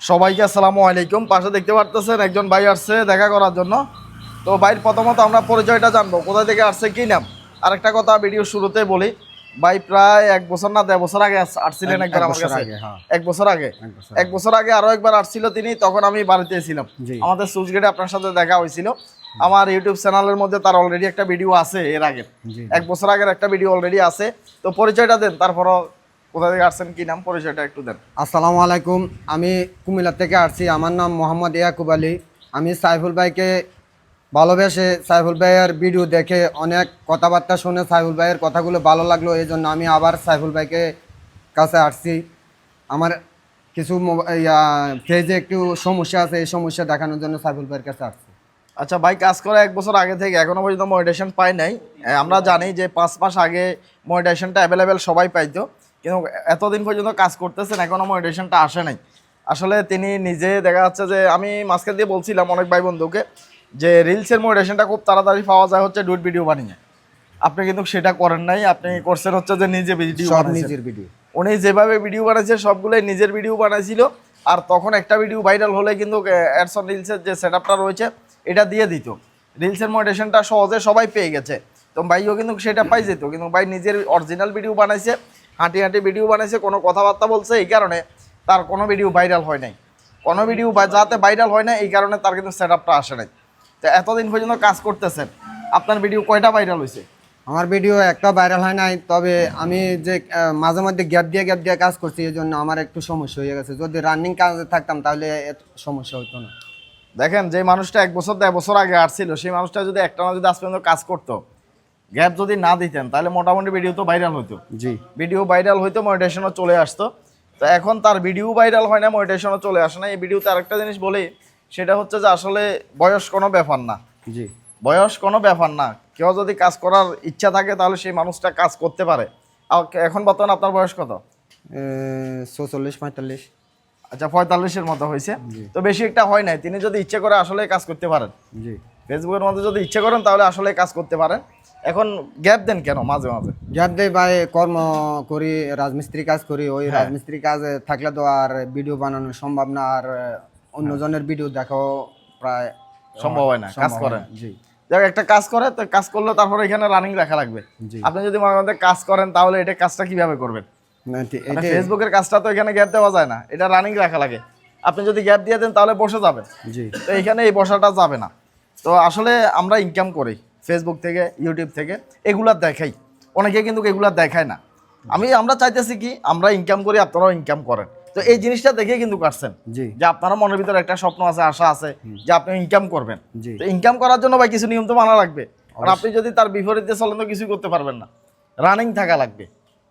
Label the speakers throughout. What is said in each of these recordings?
Speaker 1: সবাইকে আসসালামু আলাইকুম। পাশে দেখতে পারতেছেন একজন ভাই আসছে দেখা করার জন্য। তো ভাইয়ের প্রথমত আমরা পরিচয়টা জানব কোথা থেকে আসছে কি নাম? আরেকটা কথা ভিডিও শুরুতে বলি ভাই প্রায় এক বছর না দেড় বছর আগে আসছিলেন একবার
Speaker 2: এক
Speaker 1: আমার কাছে।
Speaker 2: হ্যাঁ।
Speaker 1: এক বছর আগে?
Speaker 2: এক বছর
Speaker 1: আগে। আরও একবার আসছিল তিনি তখন আমি বাড়িতে ছিলাম। আমাদের সুইচ গেটে আপনার সাথে দেখা হয়েছিল। আমার ইউটিউব চ্যানেলের মধ্যে তার অলরেডি একটা ভিডিও আছে এর আগে। এক বছর আগের একটা ভিডিও অলরেডি আছে। তো পরিচয়টা দেন তারপরও কোথা থেকে আসছেন কি নাম পরিচয়টা একটু দেন।
Speaker 2: আসসালামু আলাইকুম আমি কুমিল্লা থেকে আসছি। আমার নাম মোহাম্মদ ইয়াকুব আলী। আমি সাইফুল ভাইকে ভালোবেসে সাইফুল ভাইয়ের ভিডিও দেখে অনেক কথাবার্তা শুনে সাইফুল ভাইয়ের কথাগুলো ভালো লাগল এই জন্য আমি আবার সাইফুল ভাইকে কাছে আসছি। আমার কিছু ফেজে একটু সমস্যা আছে এই সমস্যা দেখানোর জন্য সাইফুল ভাইয়ের কাছে আসছি।
Speaker 1: আচ্ছা ভাই কাজ করা এক বছর আগে থেকে এখনও পর্যন্ত মনিটেশন পাই নাই। আমরা জানি যে পাঁচ মাস আগে মনিটেশনটা অ্যাভেলেবেল সবাই পাইতো। কিন্তু এতদিন পর্যন্ত কাজ করতেছেন এখনও মনিটেশনটা আসে নাই। আসলে তিনি নিজে দেখা যাচ্ছে যে আমি মাঝখান দিয়ে বলছিলাম অনেক ভাই বন্ধুকে যে রিলসের মনিটেশনটা খুব তাড়াতাড়ি পাওয়া যায় হচ্ছে ডুট ভিডিও বানিয়ে। আপনি কিন্তু সেটা করেন নাই আপনি করছেন হচ্ছে যে নিজে ভিডিও
Speaker 2: নিজের ভিডিও
Speaker 1: উনি যেভাবে ভিডিও বানাইছে সবগুলোই নিজের ভিডিও বানাইছিল। আর তখন একটা ভিডিও ভাইরাল হলে কিন্তু অ্যাডসন রিলসের যে সেট আপটা রয়েছে এটা দিয়ে দিত। রিলসের মোটিভেশনটা সহজে সবাই পেয়ে গেছে। তো ভাইও কিন্তু সেটা পাই যেত কিন্তু ভাই নিজের অরিজিনাল ভিডিও বানাইছে হাঁটি হাঁটি ভিডিও বানাইছে কোনো কথাবার্তা বলছে এই কারণে তার কোনো ভিডিও ভাইরাল হয় নাই। কোনো ভিডিও যাতে ভাইরাল হয় না এই কারণে তার কিন্তু সেট আপটা আসে নাই। তো এতদিন পর্যন্ত কাজ করতেছেন আপনার ভিডিও কয়টা ভাইরাল হয়েছে
Speaker 2: আমার ভিডিও একটা ভাইরাল হয় নাই তবে আমি যে মাঝে মধ্যে গ্যাপ দিয়ে গ্যাপ দিয়ে কাজ করছি এই জন্য আমার একটু সমস্যা হয়ে গেছে। যদি রানিং কাজে থাকতাম তাহলে এত সমস্যা হতো না।
Speaker 1: দেখেন যে মানুষটা এক বছর দেড় বছর আগে আসছিল সেই মানুষটা যদি একটা না যদি আজ পর্যন্ত কাজ করতো গ্যাপ যদি না দিতেন তাহলে মোটামুটি ভিডিও তো ভাইরাল হতো
Speaker 2: জি।
Speaker 1: ভিডিও ভাইরাল হইতো মনিটেশনও চলে আসতো। তো এখন তার ভিডিও ভাইরাল হয় না মনিটেশনও চলে আসে না। এই ভিডিওতে আরেকটা জিনিস বলি সেটা হচ্ছে যে আসলে বয়স কোনো ব্যাপার না।
Speaker 2: জি।
Speaker 1: বয়স কোনো ব্যাপার না। কেউ যদি কাজ করার ইচ্ছা থাকে তাহলে সেই মানুষটা কাজ করতে পারে। এখন বর্তমানে আপনার বয়স কত?
Speaker 2: চৌচল্লিশ পঁয়তাল্লিশ।
Speaker 1: আচ্ছা পঁয়তাল্লিশের মতো হয়েছে তো বেশি একটা হয় নাই। তিনি যদি ইচ্ছে করে আসলে কাজ করতে পারেন।
Speaker 2: জি।
Speaker 1: ফেসবুকের মধ্যে যদি ইচ্ছে করেন তাহলে আসলে কাজ করতে পারেন। এখন গ্যাপ দেন কেন মাঝে মাঝে?
Speaker 2: গ্যাপ দেই ভাই কর্ম করি রাজমিস্ত্রি কাজ করি। ওই
Speaker 1: হ্যাঁ।
Speaker 2: রাজমিস্ত্রি কাজে থাকলে তো আর ভিডিও বানানো সম্ভব না আর অন্যজনের ভিডিও দেখাও প্রায়
Speaker 1: সম্ভব হয় না কাজ করেন।
Speaker 2: জি।
Speaker 1: যাক একটা কাজ করে তো কাজ করলে তারপরে এখানে রানিং রাখা লাগবে। আপনি যদি মাঝে মধ্যে কাজ করেন তাহলে এটা কাজটা কীভাবে করবেন? মানে ফেসবুকের কাজটা তো এখানে গ্যাপ দেওয়া যায় না এটা রানিং রাখা লাগে। আপনি যদি গ্যাপ দিয়ে দেন তাহলে বসে যাবেন।
Speaker 2: জি।
Speaker 1: তো এখানে এই বসাটা যাবে না। তো আসলে আমরা ইনকাম করি ফেসবুক থেকে ইউটিউব থেকে এগুলা দেখাই। অনেকে কিন্তু এগুলা দেখায় না। আমি আমরা চাইতেছি কি আমরা ইনকাম করি আপনারাও ইনকাম করেন। তো এই জিনিসটা দেখে কিন্তু কাটছেন।
Speaker 2: জি।
Speaker 1: যে আপনারা মনের ভিতরে একটা স্বপ্ন আছে আশা আছে যে আপনি ইনকাম করবেন।
Speaker 2: জি।
Speaker 1: তো ইনকাম করার জন্য ভাই কিছু নিয়ম তো মানা লাগবে। আর আপনি যদি তার বিপরীতে চলেন তো কিছুই করতে পারবেন না। রানিং থাকা লাগবে।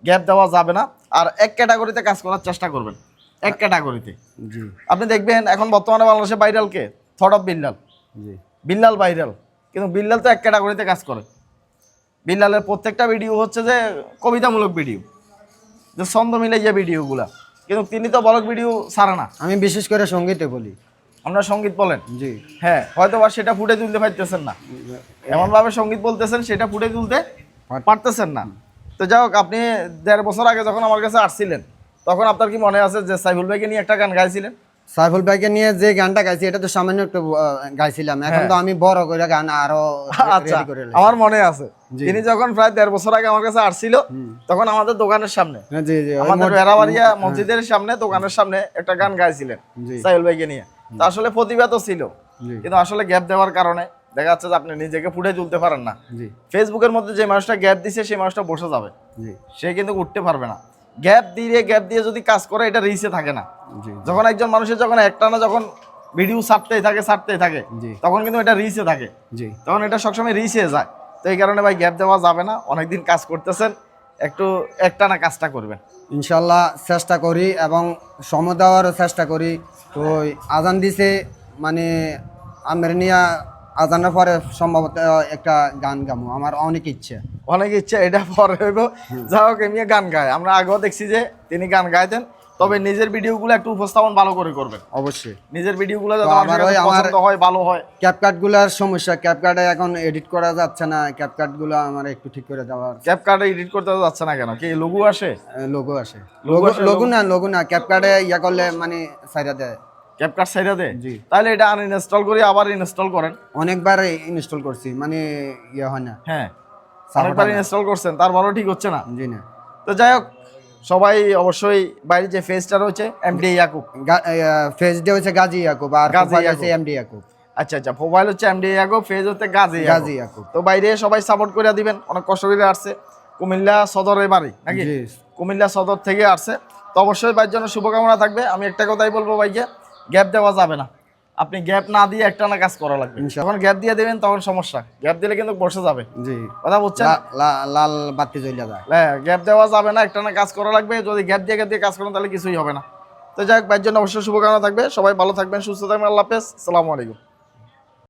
Speaker 1: গ্যাপ দেওয়া যাবে না। আর এক ক্যাটাগরিতে কাজ করার চেষ্টা করবেন। এক ক্যাটাগরিতে
Speaker 2: জি।
Speaker 1: আপনি দেখবেন এখন বর্তমানে বাংলাদেশে viral K? Thought of Billal
Speaker 2: ji.
Speaker 1: Billal viral. কিন্তু বিল্লাল তো এক ক্যাটাগরিতে কাজ করে। বিল্লালের প্রত্যেকটা ভিডিও হচ্ছে যে কবিতামূলক ভিডিও যে ছন্দ মিলে যে ভিডিওগুলা কিন্তু তিনি তো বলক ভিডিও ছাড়ে না।
Speaker 2: আমি বিশেষ করে সঙ্গীতে বলি।
Speaker 1: আমরা সংগীত বলেন?
Speaker 2: জি।
Speaker 1: হ্যাঁ হয়তো বা সেটা ফুটে তুলতে পারতেছেন না। এমনভাবে সংগীত বলতেছেন সেটা ফুটে তুলতে পারতেছেন না। তো যাই হোক আপনি দেড় বছর আগে যখন আমার কাছে আসছিলেন তখন আপনার কি মনে আছে যে সাইফুল ভাইকে নিয়ে একটা গান গাইছিলেন?
Speaker 2: সাইফুল ভাইকে নিয়ে যে গানটা গাইছি এটা তো সামান্য একটু গাইছিলাম। এখন তো আমি বড় করে গান আরও
Speaker 1: আচ্ছা। আমার মনে আছে। তিনি যখন প্রায় দেড় বছর আগে আমার কাছে আসছিল তখন আমাদের দোকানের সামনে
Speaker 2: হ্যাঁ, জি জি
Speaker 1: আমাদের বেড়াবাড়িয়া মসজিদের সামনে দোকানের সামনে একটা গান গাইছিলেন সাইফুল ভাইকে নিয়ে। তো আসলে প্রতিভা তো ছিল কিন্তু আসলে গ্যাপ দেওয়ার কারণে দেখা যাচ্ছে যে আপনি নিজেকে ফুটে তুলতে পারেন না। ফেসবুকের মধ্যে যে মানুষটা গ্যাপ দিছে সেই মানুষটা বসে যাবে। সে কিন্তু উঠতে পারবে না। গ্যাপ দিয়ে গ্যাপ দিয়ে যদি কাজ করে এটা রিসে থাকে না। যখন একজন মানুষের যখন একটানা যখন ভিডিও ছাড়তেই থাকে ছাড়তেই থাকে তখন কিন্তু এটা রিসে থাকে। তখন এটা সবসময় রিসে যায়। তো এই কারণে ভাই গ্যাপ দেওয়া যাবে না। অনেকদিন কাজ করতেছেন একটু একটানা কাজটা করবেন।
Speaker 2: ইনশাল্লাহ চেষ্টা করি এবং সময় দেওয়ারও চেষ্টা করি। তো ওই আজান দিছে মানে আমের নিয়ে আজানের পরে সম্ভবত একটা গান গামো। আমার অনেক ইচ্ছে।
Speaker 1: অনেক ইচ্ছা এটা পরে হইব। যা হোক এমনি গান গায়। আমরা আগেও দেখছি যে তিনি গান গাইতেন। তবে নিজের ভিডিওগুলো একটু উপস্থাপন ভালো করে করবেন।
Speaker 2: অবশ্যই।
Speaker 1: নিজের ভিডিওগুলো যাতে
Speaker 2: আমার
Speaker 1: পছন্দ হয় ভালো হয়।
Speaker 2: ক্যাপকাটগুলোর সমস্যা। ক্যাপকাটে এখন এডিট করা যাচ্ছে না। ক্যাপকাটগুলো আমার একটু ঠিক করে দেওয়ার।
Speaker 1: ক্যাপ কার্ডে এডিট করতে যাচ্ছে না কেন? কি লঘু আসে?
Speaker 2: লোগো আসে। লোগো
Speaker 1: আসে,
Speaker 2: লোগো না লোগো না। ক্যাপকাটে ইয়া করলে মানে সাইডা দেয়।
Speaker 1: ক্যাপকাট সাইডে দে।
Speaker 2: জি।
Speaker 1: তাহলে এটা আনইনস্টল করে আবার ইনস্টল করেন।
Speaker 2: অনেকবার ইনস্টল করছি মানে ইয়ে হয় না।
Speaker 1: হ্যাঁ। অনেকবার ইনস্টল করছেন তারপরও ঠিক হচ্ছে না।
Speaker 2: জি না।
Speaker 1: তো যাই হোক সবাই অবশ্যই বাইরে যে ফেসটা রয়েছে এমডি ইয়াকুব
Speaker 2: ফেজ ডে হচ্ছে গাজী ইয়াকুব আর
Speaker 1: গাজী।
Speaker 2: হচ্ছে এমডি ইয়াকুব
Speaker 1: আচ্ছা আচ্ছা মোবাইল হচ্ছে এমডি ইয়াকুব ফেজ হচ্ছে গাজী
Speaker 2: গাজী
Speaker 1: ইয়াকুব
Speaker 2: ইয়াকুব
Speaker 1: তো বাইরে সবাই সাপোর্ট করে দিবেন অনেক কষ্ট করে আসছে। কুমিল্লা সদরের বাড়ি নাকি? কুমিল্লা সদর থেকে আসছে। তো অবশ্যই ভাইয়ের জন্য শুভকামনা থাকবে। আমি একটা কথাই বলব ভাইকে গ্যাপ দেওয়া যাবে না। আপনি গ্যাপ না দিয়ে একটা না কাজ করা লাগবে। যখন গ্যাপ দিয়ে দেবেন তখন সমস্যা। গ্যাপ দিলে কিন্তু বসে যাবে।
Speaker 2: জি।
Speaker 1: কথা বুঝছেন
Speaker 2: লা- লাল বাতি জ্বলে যায়।
Speaker 1: হ্যাঁ গ্যাপ দেওয়া যাবে না একটা না কাজ করা লাগবে। যদি গ্যাপ দিয়ে গ্যাপ দিয়ে কাজ করেন তাহলে কিছুই হবে না। তো যাই হোক ভাইয়ের জন্য অবশ্যই শুভকামনা থাকবে। সবাই ভালো থাকবেন সুস্থ থাকবেন। আল্লাহ হাফেজ। সালামু আলাইকুম।